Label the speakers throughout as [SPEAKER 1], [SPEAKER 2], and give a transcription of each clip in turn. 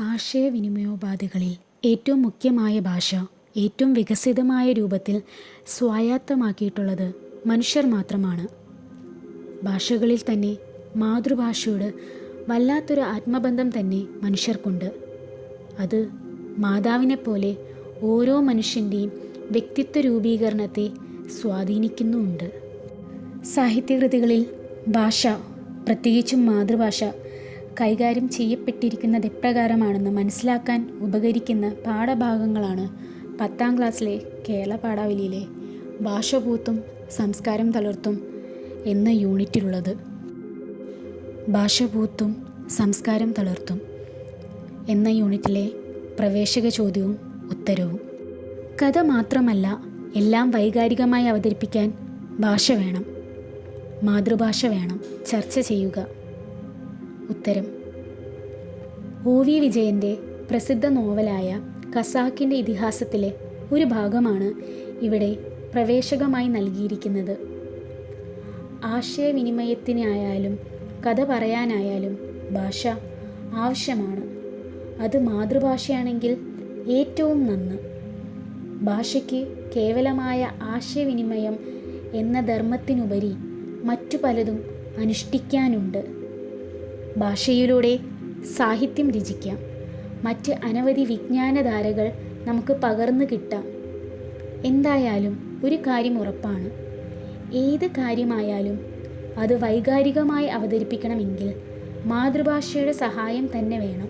[SPEAKER 1] ആശയവിനിമയോപാധികളിൽ ഏറ്റവും മുഖ്യമായ ഭാഷ ഏറ്റവും വികസിതമായ രൂപത്തിൽ സ്വായത്തമാക്കിയിട്ടുള്ളത് മനുഷ്യർ മാത്രമാണ്. ഭാഷകളിൽ തന്നെ മാതൃഭാഷയോട് വല്ലാത്തൊരു ആത്മബന്ധം തന്നെ മനുഷ്യർക്കുണ്ട്. അത് മാതാവിനെപ്പോലെ ഓരോ മനുഷ്യന്റെയും വ്യക്തിത്വ രൂപീകരണത്തെ സ്വാധീനിക്കുന്നുമുണ്ട് സാഹിത്യകൃതികളിൽ ഭാഷ പ്രത്യേകിച്ചും മാതൃഭാഷ കൈകാര്യം ചെയ്യപ്പെട്ടിരിക്കുന്നത് എപ്രകാരമാണെന്ന് മനസ്സിലാക്കാൻ ഉപകരിക്കുന്ന പാഠഭാഗങ്ങളാണ് പത്താം ക്ലാസ്സിലെ കേരള പാഠാവലിയിലെ ഭാഷ പൂത്തും സംസ്കാരം തളർത്തും എന്ന യൂണിറ്റിലുള്ളത്. ഭാഷ പൂത്തും സംസ്കാരം തളർത്തും എന്ന യൂണിറ്റിലെ പ്രവേശക ചോദ്യവും ഉത്തരവും. കഥ മാത്രമല്ല എല്ലാം വൈകാരികമായി അവതരിപ്പിക്കാൻ ഭാഷ വേണം മാതൃഭാഷ വേണം ചർച്ച ചെയ്യുക. ഉത്തരം. ഒ വി വിജയന്റെ പ്രസിദ്ധ നോവലായ കസാക്കിന്റെ ഇതിഹാസത്തിലെ ഒരു ഭാഗമാണ് ഇവിടെ പ്രവേശകമായി നൽകിയിരിക്കുന്നത്. ആശയവിനിമയത്തിനായാലും കഥ പറയാനായാലും ഭാഷ ആവശ്യമാണ്. അത് മാതൃഭാഷയാണെങ്കിൽ ഏറ്റവും നന്ന്. ഭാഷയ്ക്ക് കേവലമായ ആശയവിനിമയം എന്ന ധർമ്മത്തിനുപരി മറ്റു പലതും അനുഷ്ഠിക്കാനുണ്ട്. ഭാഷയിലൂടെ സാഹിത്യം രചിക്കാം. മറ്റ് അനവധി വിജ്ഞാനധാരകൾ നമുക്ക് പകർന്നു കിട്ടാം. എന്തായാലും ഒരു കാര്യം ഉറപ്പാണ്. ഏത് കാര്യമായാലും അത് വൈകാരികമായി അവതരിപ്പിക്കണമെങ്കിൽ മാതൃഭാഷയുടെ സഹായം തന്നെ വേണം.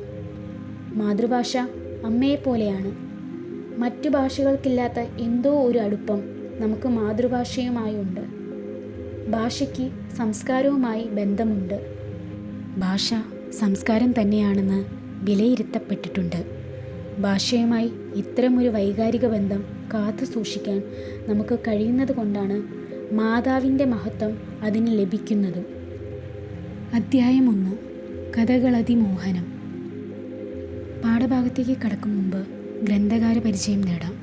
[SPEAKER 1] മാതൃഭാഷ അമ്മയെപ്പോലെയാണ് മറ്റു ഭാഷകൾക്കില്ലാത്ത എന്തോ ഒരു അടുപ്പം നമുക്ക് മാതൃഭാഷയുമായുണ്ട്. ഭാഷയ്ക്ക് സംസ്കാരവുമായി ബന്ധമുണ്ട്. ഭാഷ സംസ്കാരം തന്നെയാണെന്ന് വിലയിരുത്തപ്പെട്ടിട്ടുണ്ട്. ഭാഷയുമായി ഇത്തരമൊരു വൈകാരിക ബന്ധം കാത്തു സൂക്ഷിക്കാൻ നമുക്ക് കഴിയുന്നത് കൊണ്ടാണ് മാതാവിന്റെ മഹത്വം അതിന് ലഭിക്കുന്നതും. അധ്യായം ഒന്ന് കഥകളതിമോഹനം. പാഠഭാഗത്തേക്ക് കടക്കും മുമ്പ് ഗ്രന്ഥകാര പരിചയം നേടാം.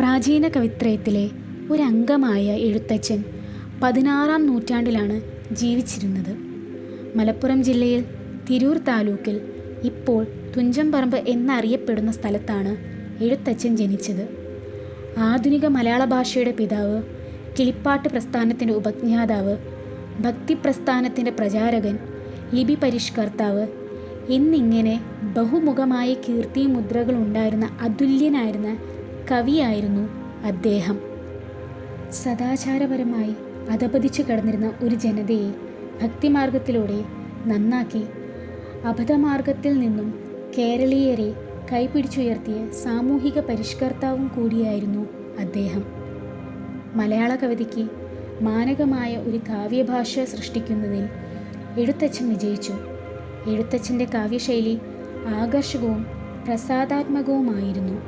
[SPEAKER 1] പ്രാചീന കവിത്രയത്തിലെ ഒരംഗമായ എഴുത്തച്ഛൻ പതിനാറാം നൂറ്റാണ്ടിലാണ് ജീവിച്ചിരുന്നത്. മലപ്പുറം ജില്ലയിൽ തിരൂർ താലൂക്കിൽ ഇപ്പോൾ തുഞ്ചംപറമ്പ് എന്നറിയപ്പെടുന്ന സ്ഥലത്താണ് എഴുത്തച്ഛൻ ജനിച്ചത്. ആധുനിക മലയാള ഭാഷയുടെ പിതാവ് കിളിപ്പാട്ട് പ്രസ്ഥാനത്തിന്റെ ഉപജ്ഞാതാവ് ഭക്തി പ്രസ്ഥാനത്തിന്റെ പ്രചാരകൻ ലിപി പരിഷ്കർത്താവ് എന്നിങ്ങനെ ബഹുമുഖമായ കീർത്തി മുദ്രകൾ ഉണ്ടായിരുന്ന അതുല്യനായിരുന്ന കവിയായിരുന്നു അദ്ദേഹം. സദാചാരപരമായി അധപതിച്ചു കിടന്നിരുന്ന ഒരു ജനതയെ ഭക്തിമാർഗത്തിലൂടെ നന്നാക്കി അബദ്ധമാർഗത്തിൽ നിന്നും കേരളീയരെ കൈപിടിച്ചുയർത്തിയ സാമൂഹിക പരിഷ്കർത്താവും കൂടിയായിരുന്നു അദ്ദേഹം. മലയാള കവിതയ്ക്ക് മാനകമായ ഒരു കാവ്യഭാഷ സൃഷ്ടിക്കുന്നതിൽ എഴുത്തച്ഛൻ വിജയിച്ചു. എഴുത്തച്ഛന്റെ കാവ്യശൈലി ആകർഷകവും പ്രസാദാത്മകവുമായിരുന്നു.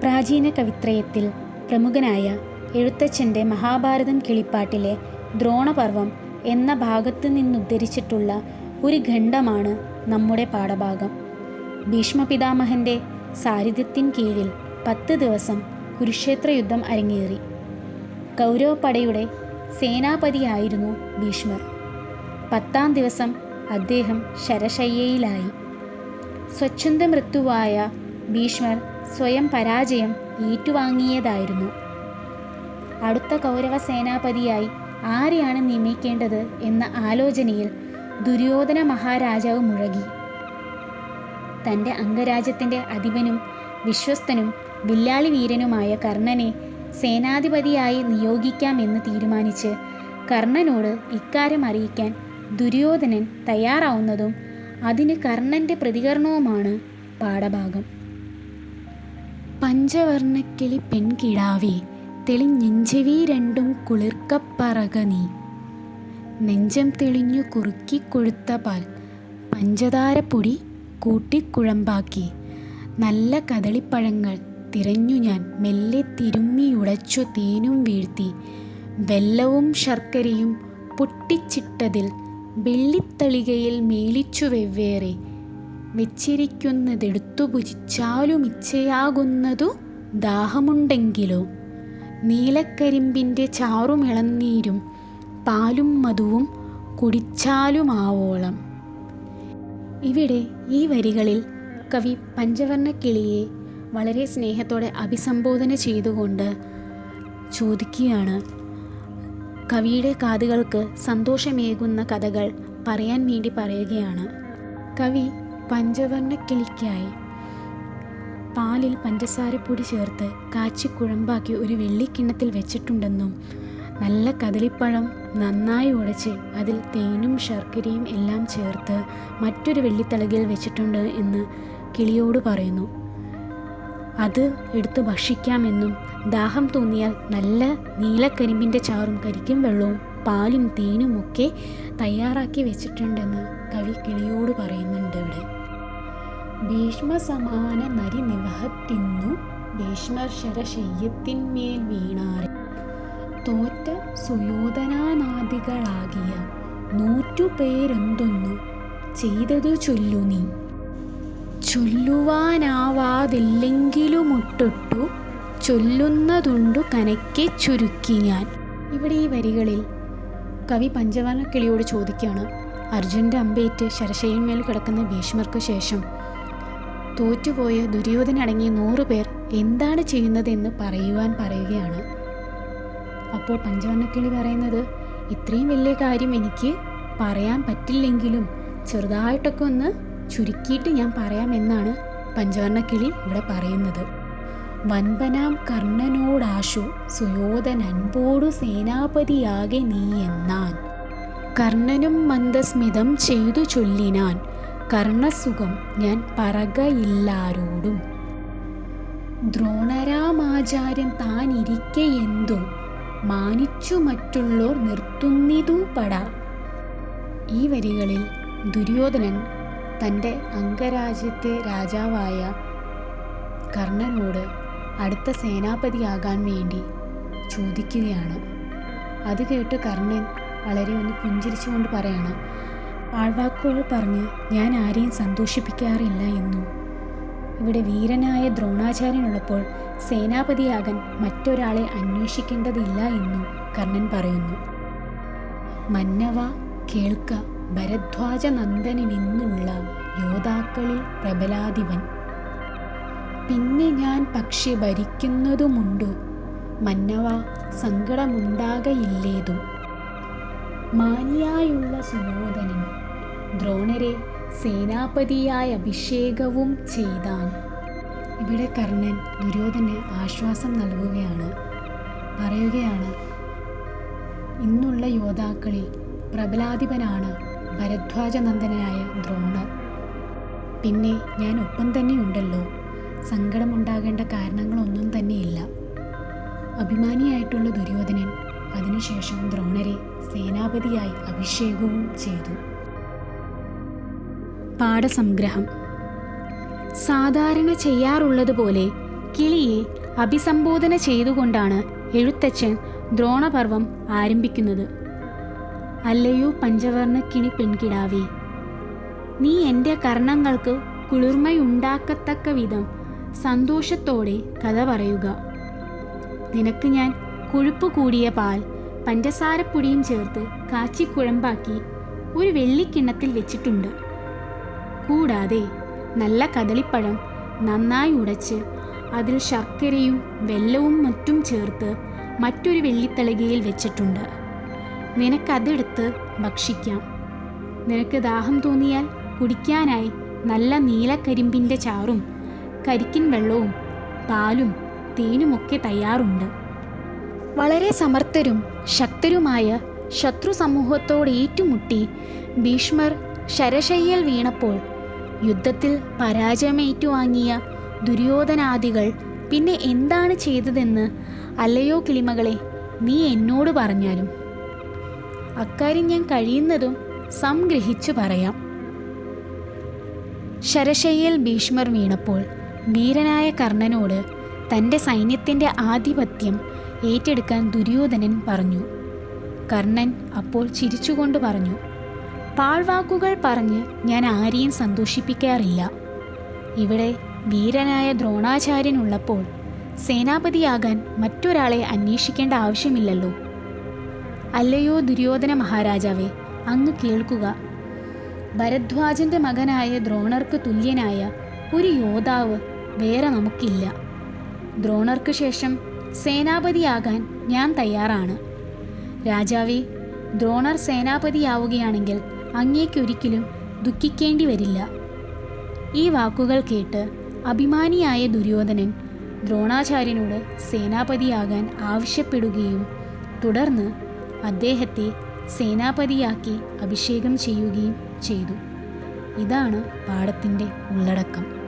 [SPEAKER 1] പ്രാചീന കവിത്രയത്തിൽ പ്രമുഖനായ എഴുത്തച്ഛന്റെ മഹാഭാരതം കിളിപ്പാട്ടിലെ ദ്രോണപർവം എന്ന ഭാഗത്തു നിന്നുദ്ധരിച്ചിട്ടുള്ള ഒരു ഖണ്ഡമാണ് നമ്മുടെ പാഠഭാഗം. ഭീഷ്മപിതാമഹന്റെ സാരിഥ്യത്തിൻ കീഴിൽ പത്ത് ദിവസം കുരുക്ഷേത്ര യുദ്ധം അരങ്ങേറി. കൗരവപ്പടയുടെ സേനാപതിയായിരുന്നു ഭീഷ്മർ. പത്താം ദിവസം അദ്ദേഹം ശരശയ്യയിലായി. സ്വച്ഛന്ത മൃത്യുവായ ഭീഷ്മർ സ്വയം പരാജയം ഏറ്റുവാങ്ങിയതായിരുന്നു. അടുത്ത കൗരവ സേനാപതിയായി ആരെയാണ് നിയമിക്കേണ്ടത് എന്ന ആലോചനയിൽ ദുര്യോധന മഹാരാജാവ് മുഴകി. തന്റെ അംഗരാജ്യത്തിന്റെ അധിപനും വിശ്വസ്തനും വില്ലാളി വീരനുമായ കർണനെ സേനാധിപതിയായി നിയോഗിക്കാമെന്ന് തീരുമാനിച്ച് കർണനോട് ഇക്കാര്യം അറിയിക്കാൻ ദുര്യോധനൻ തയ്യാറാവുന്നതും അതിന് കർണന്റെ പ്രതികരണവുമാണ് പാഠഭാഗം. പഞ്ചവർണക്കിളി പെൺകിടാവേ തെളിഞ്ഞെഞ്ചവി രണ്ടും കുളിർക്കപ്പറക നീ. നെഞ്ചം തെളിഞ്ഞു കുറുക്കിക്കൊഴുത്ത പാൽ പഞ്ചതാരപ്പൊടി കൂട്ടിക്കുഴമ്പാക്കി. നല്ല കദളിപ്പഴങ്ങൾ തിരഞ്ഞു ഞാൻ മെല്ലെ തിരുമ്മിയുടച്ചു തേനും വീഴ്ത്തി. വെല്ലവും ശർക്കരയും പൊട്ടിച്ചിട്ടതിൽ വെള്ളിത്തളികയിൽ മേളിച്ചു വെവ്വേറെ. വെച്ചിരിക്കുന്നതെടുത്തു ഭുജിച്ചാലും ഇച്ഛയാകുന്നതു ദാഹമുണ്ടെങ്കിലോ? നീലക്കരിമ്പിന്റെ ചാറും ഇളനീരും പാലും മധുവും കുടിച്ചാലുമാവോളം. ഇവിടെ ഈ വരികളിൽ കവി പഞ്ചവർണ കിളിയെ വളരെ സ്നേഹത്തോടെ അഭിസംബോധന ചെയ്തുകൊണ്ട് ചോദിക്കുകയാണ്. കവിയുടെ കാതുകൾക്ക് സന്തോഷമേകുന്ന കഥകൾ പറയാൻ വേണ്ടി പറയുകയാണ്. കവി പഞ്ചവർണ കിളിക്കായി പാലിൽ പഞ്ചസാരപ്പൊടി ചേർത്ത് കാച്ചി കുഴമ്പാക്കി ഒരു വെള്ളിക്കിണ്ണത്തിൽ വെച്ചിട്ടുണ്ടെന്നും നല്ല കദളിപ്പഴം നന്നായി ഉടച്ച് അതിൽ തേനും ശർക്കരയും എല്ലാം ചേർത്ത് മറ്റൊരു വെള്ളിത്തളകിൽ വെച്ചിട്ടുണ്ട് എന്ന് കിളിയോട് പറയുന്നു. അത് എടുത്ത് ഭക്ഷിക്കാമെന്നും ദാഹം തോന്നിയാൽ നല്ല നീലക്കരിമ്പിന്റെ ചാറും കരിക്കും വെള്ളവും പാലും തേനും ഒക്കെ തയ്യാറാക്കി വെച്ചിട്ടുണ്ടെന്ന് കവി കിളിയോട് പറയുന്നുണ്ട് ഇവിടെ. ഭീഷ്മസമാന നരി നിവഹത്തിന്നു ഭീഷ്മർ ശരശയ്യത്തിന്മേൽ വീണാറെ തോറ്റ സുയോധനാനാദികളാകിയ നൂറ്റുപേരെന്തൊന്നു ചെയ്തതു ചൊല്ലു നീ. ചൊല്ലുവാനാവാതില്ലെങ്കിലുമൊട്ടൊട്ടു ചൊല്ലുന്നതുണ്ടു കനക്കെ ചുരുക്കി ഞാൻ. ഇവിടെ ഈ വരികളിൽ കവി പഞ്ചവർണക്കിളിയോട് ചോദിക്കുകയാണ്. അർജുന്റെ അമ്പേറ്റ് ശരശയ്യന്മേൽ കിടക്കുന്ന ഭീഷ്മർക്ക് ശേഷം തോറ്റുപോയ ദുര്യോധനടങ്ങിയ അടങ്ങിയ പേർ എന്താണ് ചെയ്യുന്നതെന്ന് പറയുവാൻ പറയുകയാണ്. അപ്പോൾ പഞ്ചവർണക്കിളി പറയുന്നത് ഇത്രയും വലിയ കാര്യം എനിക്ക് പറയാൻ പറ്റില്ലെങ്കിലും ചെറുതായിട്ടൊക്കെ ഒന്ന് ചുരുക്കിയിട്ട് ഞാൻ പറയാമെന്നാണ് പഞ്ചവർണക്കിളി ഇവിടെ പറയുന്നത്. വൻപനാം കർണനോടാശു സുയോധനൻപോടു സേനാപതിയാകെ നീ എന്നാൻ. കർണനും മന്ദസ്മിതം ചെയ്തു ചൊല്ലിനാൻ. കർണസുഖം ഞാൻ പറകയില്ലാരോടും. ദ്രോണരാമാചാര്യൻ താൻ ഇരിക്കെ എന്തോ മാനിച്ചു മറ്റുള്ളോർ നിർത്തുന്നിതു പട. ഈ വരികളിൽ ദുര്യോധനൻ തന്റെ അംഗരാജ്യത്തെ രാജാവായ കർണനോട് അടുത്ത സേനാപതിയാകാൻ വേണ്ടി ചോദിക്കുകയാണ്. അത് കേട്ട് കർണൻ വളരെ ഒന്ന് പുഞ്ചിരിച്ചുകൊണ്ട് പറയാണ് പാഴ്വാക്കുകൾ പറഞ്ഞ് ഞാൻ ആരെയും സന്തോഷിപ്പിക്കാറില്ല എന്നും. ഇവിടെ വീരനായ ദ്രോണാചാര്യനുള്ളപ്പോൾ സേനാപതിയാകാൻ മറ്റൊരാളെ അന്വേഷിക്കേണ്ടതില്ല എന്നും കർണൻ പറയുന്നു. മന്നവ കേൾക്ക ഭരദ്വാജ നന്ദനിന്നുള്ള യോദ്ധാക്കളിൽ പ്രബലാധിപൻ. പിന്നെ ഞാൻ പക്ഷെ ഭരിക്കുന്നതുമുണ്ടു. മന്നവ സങ്കടമുണ്ടാകയില്ലേതും. മാനിയായുള്ള സുയോധനൻ ദ്രോണരെ സേനാപതിയായ അഭിഷേകവും ചെയ്താൻ. ഇവിടെ കർണൻ ദുര്യോധന് ആശ്വാസം നൽകുകയാണ്. പറയുകയാണ് ഇന്നുള്ള യോദ്ധാക്കളിൽ പ്രബലാധിപനാണ് ഭരദ്വാജനന്ദനായ ദ്രോണർ. പിന്നെ ഞാൻ ഒപ്പം തന്നെയുണ്ടല്ലോ. സങ്കടമുണ്ടാകേണ്ട കാരണങ്ങളൊന്നും തന്നെയില്ല. അഭിമാനിയായിട്ടുള്ള ദുര്യോധനൻ അതിനുശേഷം ദ്രോണരെ സേനാപതിയായി അഭിഷേകവും ചെയ്തു. പാഠസംഗ്രഹം. സാധാരണ ചെയ്യാറുള്ളതുപോലെ കിളിയെ അഭിസംബോധന ചെയ്തുകൊണ്ടാണ് എഴുത്തച്ഛൻ ദ്രോണപർവം ആരംഭിക്കുന്നത്. അല്ലയോ പഞ്ചവർണ കിണി പെൺകിടാവേ. നീ എന്റെ കർണങ്ങൾക്ക് കുളിർമയുണ്ടാക്കത്തക്ക വിധം സന്തോഷത്തോടെ കഥ പറയുക. നിനക്ക് ഞാൻ കൊഴുപ്പ് കൂടിയ പാൽ പഞ്ചസാരപ്പൊടിയും ചേർത്ത് കാച്ചിക്കുഴമ്പാക്കി ഒരു വെള്ളിക്കിണ്ണത്തിൽ വെച്ചിട്ടുണ്ട്. കൂടാതെ നല്ല കദളിപ്പഴം നന്നായി ഉടച്ച് അതിൽ ശർക്കരയും വെല്ലവും മറ്റും ചേർത്ത് മറ്റൊരു വെള്ളിത്തളികയിൽ വെച്ചിട്ടുണ്ട്. നിനക്കതെടുത്ത് ഭക്ഷിക്കാം. നിനക്ക് ദാഹം തോന്നിയാൽ കുടിക്കാനായി നല്ല നീലക്കരിമ്പിന്റെ ചാറും കരിക്കിൻ വെള്ളവും പാലും തേനുമൊക്കെ തയ്യാറുണ്ട്. വളരെ സമർത്ഥരും ശക്തരുമായ ശത്രു സമൂഹത്തോട് ഏറ്റുമുട്ടി ഭീഷ്മർ ശരശയ്യൽ വീണപ്പോൾ യുദ്ധത്തിൽ പരാജയമേറ്റുവാങ്ങിയ ദുര്യോധനാദികൾ പിന്നെ എന്താണ് ചെയ്തതെന്ന് അല്ലയോ കിളിമകളെ നീ എന്നോട് പറഞ്ഞാലും. അക്കാര്യം ഞാൻ കഴിയുന്നതും സംഗ്രഹിച്ചു പറയാം. ശരശയ്യൽ ഭീഷ്മർ വീണപ്പോൾ വീരനായ കർണനോട് തന്റെ സൈന്യത്തിന്റെ ആധിപത്യം ഏറ്റെടുക്കാൻ ദുര്യോധനൻ പറഞ്ഞു. കർണൻ അപ്പോൾ ചിരിച്ചുകൊണ്ട് പറഞ്ഞു പാഴ്വാക്കുകൾ പറഞ്ഞ് ഞാൻ ആരെയും സന്തോഷിപ്പിക്കാറില്ല. ഇവിടെ വീരനായ ദ്രോണാചാര്യൻ ഉള്ളപ്പോൾ സേനാപതിയാകാൻ മറ്റൊരാളെ അന്വേഷിക്കേണ്ട ആവശ്യമില്ലല്ലോ. അല്ലയോ ദുര്യോധന മഹാരാജാവേ അങ്ങ് കേൾക്കുക. ഭരദ്വാജന്റെ മകനായ ദ്രോണർക്ക് തുല്യനായ ഒരു യോദ്ധാവ് വേറെ നമുക്കില്ല. ദ്രോണർക്ക് ശേഷം സേനാപതിയാകാൻ ഞാൻ തയ്യാറാണ്. രാജാവേ ദ്രോണർ സേനാപതിയാവുകയാണെങ്കിൽ അങ്ങേക്കൊരിക്കലും ദുഃഖിക്കേണ്ടി വരില്ല. ഈ വാക്കുകൾ കേട്ട് അഭിമാനിയായ ദുര്യോധനൻ ദ്രോണാചാര്യനോട് സേനാപതിയാകാൻ ആവശ്യപ്പെടുകയും തുടർന്ന് അദ്ദേഹത്തെ സേനാപതിയാക്കി അഭിഷേകം ചെയ്യുകയും ചെയ്തു. ഇതാണ് പാഠത്തിന്റെ ഉള്ളടക്കം.